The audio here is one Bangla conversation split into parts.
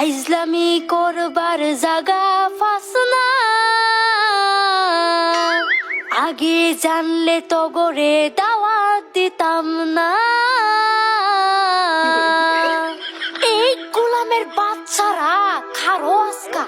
না ফাইজলামি করবার জাগা ফাস না আগে জানলে তো গরে দাওয়াত দিতাম না এই গোলামের বাচ্চারা খারো আজকা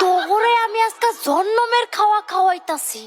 তোরে আমি আজকা জন্মের খাওয়া খাওয়াইতাছি